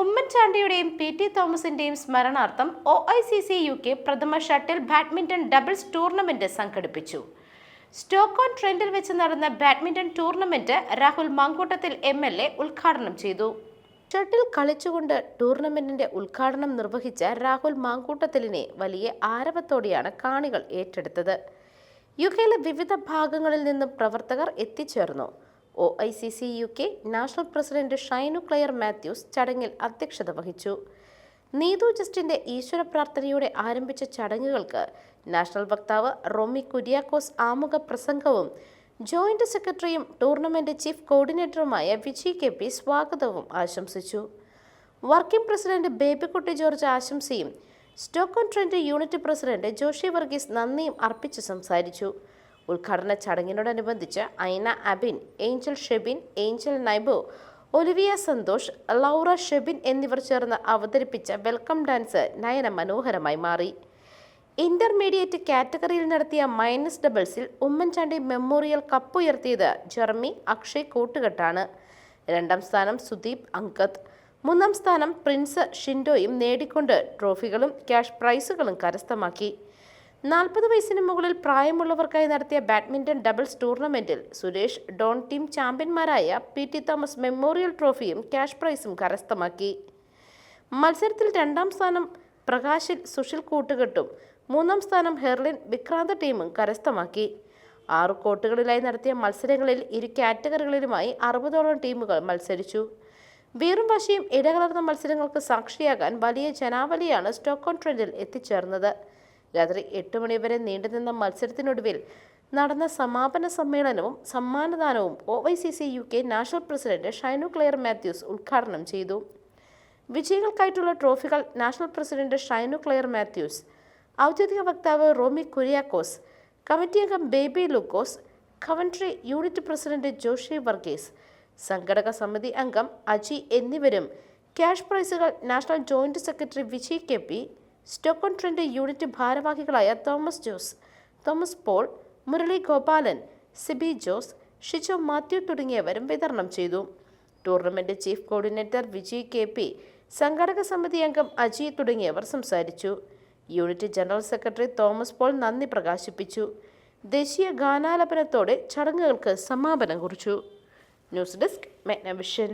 ഉമ്മൻചാണ്ടിയുടെയും P T തോമസിന്റെയും സ്മരണാർത്ഥം O I C C U K പ്രഥമ shuttle badminton doubles tournament സംഘടിപ്പിച്ചു. Stoke on ട്രെൻഡിൽ വെച്ച് നടന്ന badminton tournament Rahul Mamkootathil M L A ഉദ്ഘാടനം ചെയ്തു. ഷട്ടിൽ കളിച്ചുകൊണ്ട് ടൂർണമെന്റിന്റെ ഉദ്ഘാടനം നിർവഹിച്ച രാഹുൽ മാങ്കൂട്ടത്തിലിനെ വലിയ ആരവത്തോടെയാണ് കാണികൾ ഏറ്റെടുത്തത്. യു കെയിലെ വിവിധ ഭാഗങ്ങളിൽ നിന്നും പ്രവർത്തകർ എത്തിച്ചേർന്നു. O I C C U K national president Shinu Clare Mathews ചടങ്ങിൽ അധ്യക്ഷത വഹിച്ചു. നീതു ജസ്റ്റിന്റെ ഈശ്വര പ്രാർത്ഥനയോടെ ആരംഭിച്ച ചടങ്ങുകൾക്ക് നാഷണൽ വക്താവ് റോമി കുര്യാക്കോസ് ആമുഖ പ്രസംഗവും ജോയിന്റ് സെക്രട്ടറിയും ടൂർണമെന്റ് ചീഫ് കോർഡിനേറ്ററുമായ വിജയ് കെ പി സ്വാഗതവും ആശംസിച്ചു. Working president Babykutty George ആശംസയും Stoke on Trent unit president Joshy Varghese നന്ദിയും അർപ്പിച്ച് സംസാരിച്ചു. ഉദ്ഘാടന ചടങ്ങിനോടനുബന്ധിച്ച് Aina Abin Angel Shebin Angel നൈബോ Olivia Santhosh Laura Shebin എന്നിവർ ചേർന്ന് അവതരിപ്പിച്ച വെൽക്കം ഡാൻസ് നയന മനോഹരമായി മാറി. ഇന്റർമീഡിയറ്റ് കാറ്റഗറിയിൽ നടത്തിയ മൈനസ് ഡബിൾസിൽ ഉമ്മൻചാണ്ടി മെമ്മോറിയൽ കപ്പ് ഉയർത്തിയത് ജർമി അക്ഷയ് കൂട്ടുകെട്ടാണ്. രണ്ടാം സ്ഥാനം സുദീപ് അങ്കത് മൂന്നാം സ്ഥാനം പ്രിൻസ് ഷിൻഡോയും നേടിക്കൊണ്ട് ട്രോഫികളും ക്യാഷ് പ്രൈസുകളും കരസ്ഥമാക്കി. നാൽപ്പത് വയസ്സിന് മുകളിൽ പ്രായമുള്ളവർക്കായി നടത്തിയ ബാഡ്മിന്റൺ ഡബിൾസ് ടൂർണമെന്റിൽ സുരേഷ് ഡോൺ ടീം ചാമ്പ്യന്മാരായ പി ടി തോമസ് മെമ്മോറിയൽ ട്രോഫിയും ക്യാഷ് പ്രൈസും കരസ്ഥമാക്കി. മത്സരത്തിൽ രണ്ടാം സ്ഥാനം പ്രകാശിൽ സുഷിൽ കൂട്ടുകെട്ടും മൂന്നാം സ്ഥാനം ഹെർലിൻ വിക്രാന്ത ടീമും കരസ്ഥമാക്കി. ആറ് കോട്ടുകളിലായി നടത്തിയ മത്സരങ്ങളിൽ ഇരു കാറ്റഗറികളിലുമായി അറുപതോളം ടീമുകൾ മത്സരിച്ചു. വീറും വശിയും ഇടകലർന്ന മത്സരങ്ങൾക്ക് സാക്ഷിയാകാൻ വലിയ ജനാവലിയാണ് സ്റ്റോക്കോൺ ട്രെൻഡിൽ എത്തിച്ചേർന്നത്. രാത്രി എട്ട് മണിവരെ നീണ്ടുനിന്ന മത്സരത്തിനൊടുവിൽ നടന്ന സമാപന സമ്മേളനവും സമ്മാനദാനവും O Y C C U K national president Shinu Clare Mathews ഉദ്ഘാടനം ചെയ്തു. വിജയികൾക്കായിട്ടുള്ള ട്രോഫികൾ national president Shinu Clare Mathews ഔദ്യോഗിക വക്താവ് റോമി കുര്യാക്കോസ് കമ്മിറ്റി അംഗം Baby Lukose Coventry unit president Joshy Varghese സംഘടക സമിതി അംഗം അജി എന്നിവരും. Cash പ്രൈസുകൾ national joint secretary Vijay K P Stoke on Trent unit ഭാരവാഹികളായ Thomas Jose Thomas Paul Murali Gopalan Siby Jose Shijo Mathew തുടങ്ങിയവരും വിതരണം ചെയ്തു. Tournament chief coordinator Vijay K P സംഘാടക സമിതി അംഗം അജി തുടങ്ങിയവർ സംസാരിച്ചു. Unit general secretary Thomas Paul നന്ദി പ്രകാശിപ്പിച്ചു. ദേശീയ ഗാനാലപനത്തോടെ ചടങ്ങുകൾക്ക് സമാപനം കുറിച്ചു. News desk Magnavision.